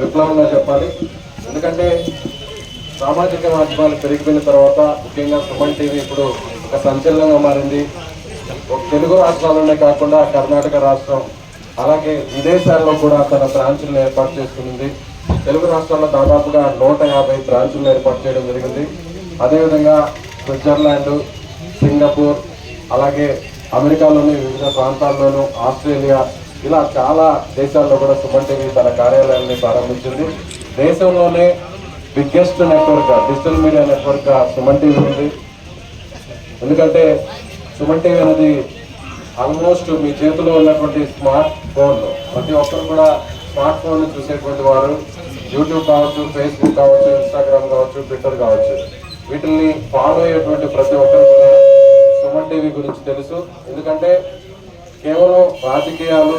విప్లవంగా చెప్పాలి. ఎందుకంటే సామాజిక మాధ్యమాలు పెరిగిపోయిన తర్వాత ముఖ్యంగా సుమన్ టీవీ ఇప్పుడు ఒక సంచలనంగా మారింది. ఒక తెలుగు రాష్ట్రాల్లోనే కాకుండా కర్ణాటక రాష్ట్రం అలాగే విదేశాల్లో కూడా తన బ్రాంచులను ఏర్పాటు చేసుకుంది తెలుగు రాష్ట్రాల్లో దాదాపుగా నూట యాభై బ్రాంచులను ఏర్పాటు చేయడం జరిగింది. అదేవిధంగా స్విట్జర్లాండ్ సింగపూర్ అలాగే అమెరికాలోని వివిధ ప్రాంతాల్లోనూ ఆస్ట్రేలియా ఇలా చాలా దేశాల్లో కూడా సుమన్ టీవీ తన కార్యాలయాన్ని ప్రారంభించింది. దేశంలోనే biggest network digital media network Suman TV ఉంది. ఎందుకంటే సుమన్ టీవీ అనేది ఆల్మోస్ట్ మీ చేతిలో ఉన్నటువంటి స్మార్ట్ ఫోన్ ప్రతి ఒక్కరు కూడా స్మార్ట్ ఫోన్ చూసేటువంటి వారు. యూట్యూబ్ కావచ్చు ఫేస్బుక్ కావచ్చు ఇన్స్టాగ్రామ్ కావచ్చు ట్విట్టర్ కావచ్చు. వీటిని ఫాలో అయ్యేటువంటి ప్రతి ఒక్కరు కూడా సుమన్ టీవీ గురించి తెలుసు. ఎందుకంటే కేవలం రాజకీయాలు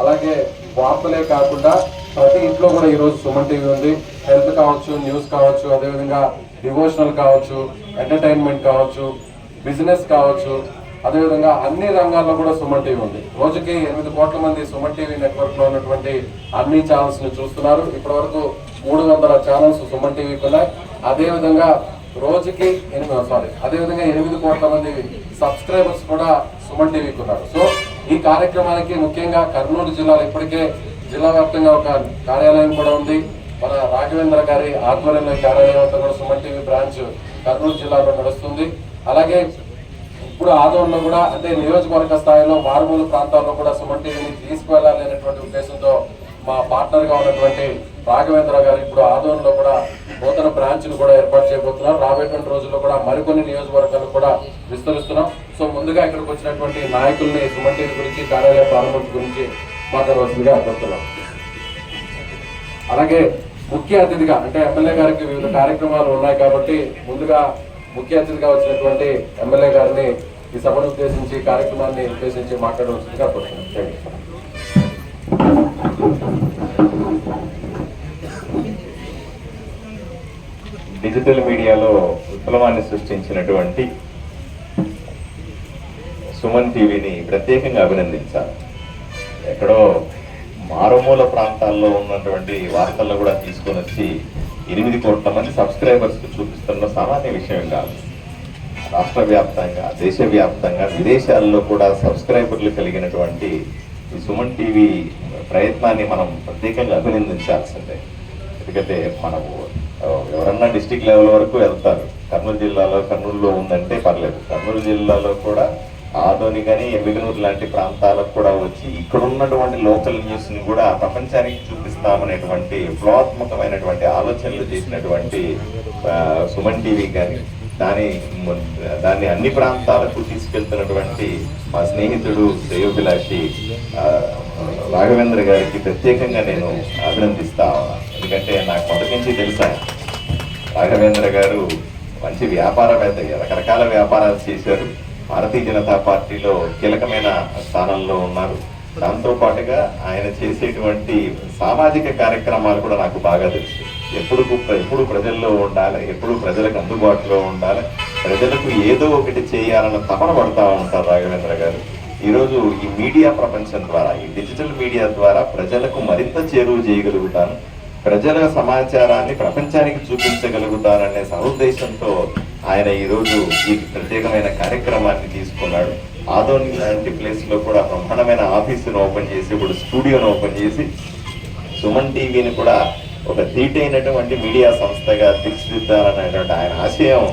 అలాగే వార్తలే కాకుండా ప్రతి ఇంట్లో కూడా ఈరోజు సుమన్ టీవీ ఉంది. హెల్త్ కావచ్చు న్యూస్ కావచ్చు అదేవిధంగా డివోషనల్ కావచ్చు ఎంటర్టైన్మెంట్ కావచ్చు బిజినెస్ కావచ్చు అదేవిధంగా అన్ని రంగాల్లో కూడా సుమన్ టీవీ ఉంది. రోజుకి ఎనిమిది కోట్ల మంది సుమన్ టీవీ నెట్వర్క్లో ఉన్నటువంటి అన్ని ఛానల్స్ని చూస్తున్నారు. ఇప్పటి వరకు మూడు వందల ఛానల్స్ సుమన్ టీవీకి ఉన్నాయి. అదేవిధంగా రోజుకి ఎనిమిది సారీ అదేవిధంగా ఎనిమిది కోట్ల మంది సబ్స్క్రైబర్స్ కూడా సుమన్ టీవీకి ఉన్నారు. సో ఈ కార్యక్రమానికి ముఖ్యంగా కర్నూలు జిల్లాలో ఇప్పటికే జిల్లా వ్యాప్తంగా ఒక కార్యాలయం కూడా ఉంది. మన రాఘవేంద్ర గారి ఆధ్వర్యంలో ఈ కార్యాలయం అంతా కూడా సుమన్ టీవీ బ్రాంచ్ కర్నూలు జిల్లాలో నడుస్తుంది. అలాగే ఇప్పుడు ఆదోళనలో కూడా అంటే నియోజకవర్గ స్థాయిలో మారుమూల ప్రాంతాల్లో కూడా సుమన్ టీవీని తీసుకువెళ్ళాలి అనేటువంటి ఉద్దేశంతో మా పార్ట్నర్గా ఉన్నటువంటి రాఘవేంద్ర గారు ఇప్పుడు ఆదోళనలో కూడా నూతన బ్రాంచ్ను కూడా ఏర్పాటు చేయబోతున్నారు. రాబోయేటువంటి రోజుల్లో కూడా మరికొన్ని నియోజకవర్గాలు కూడా విస్తరిస్తున్నాం. సో ముందుగా ఇక్కడికి వచ్చినటువంటి నాయకుల్ని సుమన్ టీవీ గురించి కార్యాలయ ప్రారంభం గురించి మాట్లాడవలసిందిగా కోరుతున్నాం. అలాగే ముఖ్య అతిథిగా అంటే ఎమ్మెల్యే గారికి వివిధ కార్యక్రమాలు ఉన్నాయి కాబట్టి ముందుగా ముఖ్య అతిథిగా వచ్చినటువంటి ఎమ్మెల్యే గారిని ఈ సభను ఉద్దేశించి కార్యక్రమాన్ని ఉద్దేశించి మాట్లాడవలసిందిగా కోరుతున్నాం. Thank you. డిజిటల్ మీడియాలో విప్లవాన్ని సృష్టించినటువంటి సుమన్ టీవీని ప్రత్యేకంగా అభినందించాలి. ఎక్కడో మారుమూల ప్రాంతాల్లో ఉన్నటువంటి వార్తల్లో కూడా తీసుకొని వచ్చి ఎనిమిది కోట్ల మంది సబ్స్క్రైబర్స్కి చూపిస్తున్న సామాన్య విషయం కాదు. రాష్ట్ర వ్యాప్తంగా దేశవ్యాప్తంగా విదేశాల్లో కూడా సబ్స్క్రైబర్లు కలిగినటువంటి ఈ సుమన్ టీవీ ప్రయత్నాన్ని మనం ప్రత్యేకంగా అభినందించాల్సిందే. ఎందుకంటే మనము ఎవరన్నా డిస్టిక్ లెవెల్ వరకు వెళ్తారు. కర్నూలు జిల్లాలో కర్నూలులో ఉందంటే పర్లేదు. కర్నూలు జిల్లాలో కూడా ఆదోని కానీ ఎమ్మిగనూరు లాంటి ప్రాంతాలకు కూడా వచ్చి ఇక్కడ ఉన్నటువంటి లోకల్ న్యూస్ని కూడా ప్రపంచానికి చూపిస్తామనేటువంటి వ్యూహాత్మకమైనటువంటి ఆలోచనలు చేసినటువంటి సుమన్ టీవీ కానీ దాని దాన్ని అన్ని ప్రాంతాలకు తీసుకెళ్తున్నటువంటి మా స్నేహితుడు శ్రేయోభిలాషి రాఘవేంద్ర గారికి ప్రత్యేకంగా నేను అభినందిస్తా ఎందుకంటే నాకు మొదటి నుంచి తెలుసా రాఘవేంద్ర గారు మంచి వ్యాపారవేత్త రకరకాల వ్యాపారాలు చేశారు. భారతీయ జనతా పార్టీలో కీలకమైన స్థానంలో ఉన్నారు. దాంతో పాటుగా ఆయన చేసేటువంటి సామాజిక కార్యక్రమాలు కూడా నాకు బాగా తెలుసు. ఎప్పుడు ఎప్పుడు ప్రజల్లో ఉండాలి ఎప్పుడు ప్రజలకు అందుబాటులో ఉండాలి ప్రజలకు ఏదో ఒకటి చేయాలన్న తపన పడతా ఉంటారు రాఘవేంద్ర గారు. ఈరోజు ఈ మీడియా ప్రపంచం ద్వారా ఈ డిజిటల్ మీడియా ద్వారా ప్రజలకు మరింత చేరువ చేయగలుగుతాను. ప్రజల సమాచారాన్ని ప్రపంచానికి చూపించగలుగుతారనే సదుద్దేశంతో ఆయన ఈరోజు ఈ ప్రత్యేకమైన కార్యక్రమాన్ని తీసుకున్నాడు. ఆదోని లాంటి ప్లేస్లో కూడా బ్రహ్మాండమైన ఆఫీసును ఓపెన్ చేసి ఇప్పుడు స్టూడియోను ఓపెన్ చేసి సుమన్ టీవీని కూడా ఒక దీటైనటువంటి మీడియా సంస్థగా తీర్చిదిద్దాలనేటువంటి ఆయన ఆశయం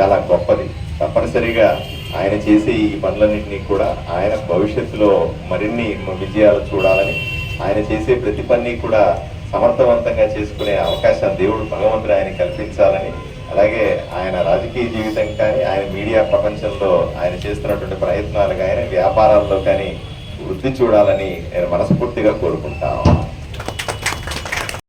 చాలా గొప్పది. తప్పనిసరిగా ఆయన చేసే ఈ పనులన్నింటినీ కూడా ఆయన భవిష్యత్తులో మరిన్ని విజయాలు చూడాలని ఆయన చేసే ప్రతి పని కూడా సమర్థవంతంగా చేసుకునే అవకాశం దేవుడు భగవంతుడు ఆయన కల్పించాలని అలాగే ఆయన రాజకీయ జీవితం కానీ ఆయన మీడియా ప్రపంచంలో ఆయన చేస్తున్నటువంటి ప్రయత్నాలు కానీ వ్యాపారాల్లో కానీ వృద్ధి చూడాలని నేను మనస్ఫూర్తిగా కోరుకుంటాను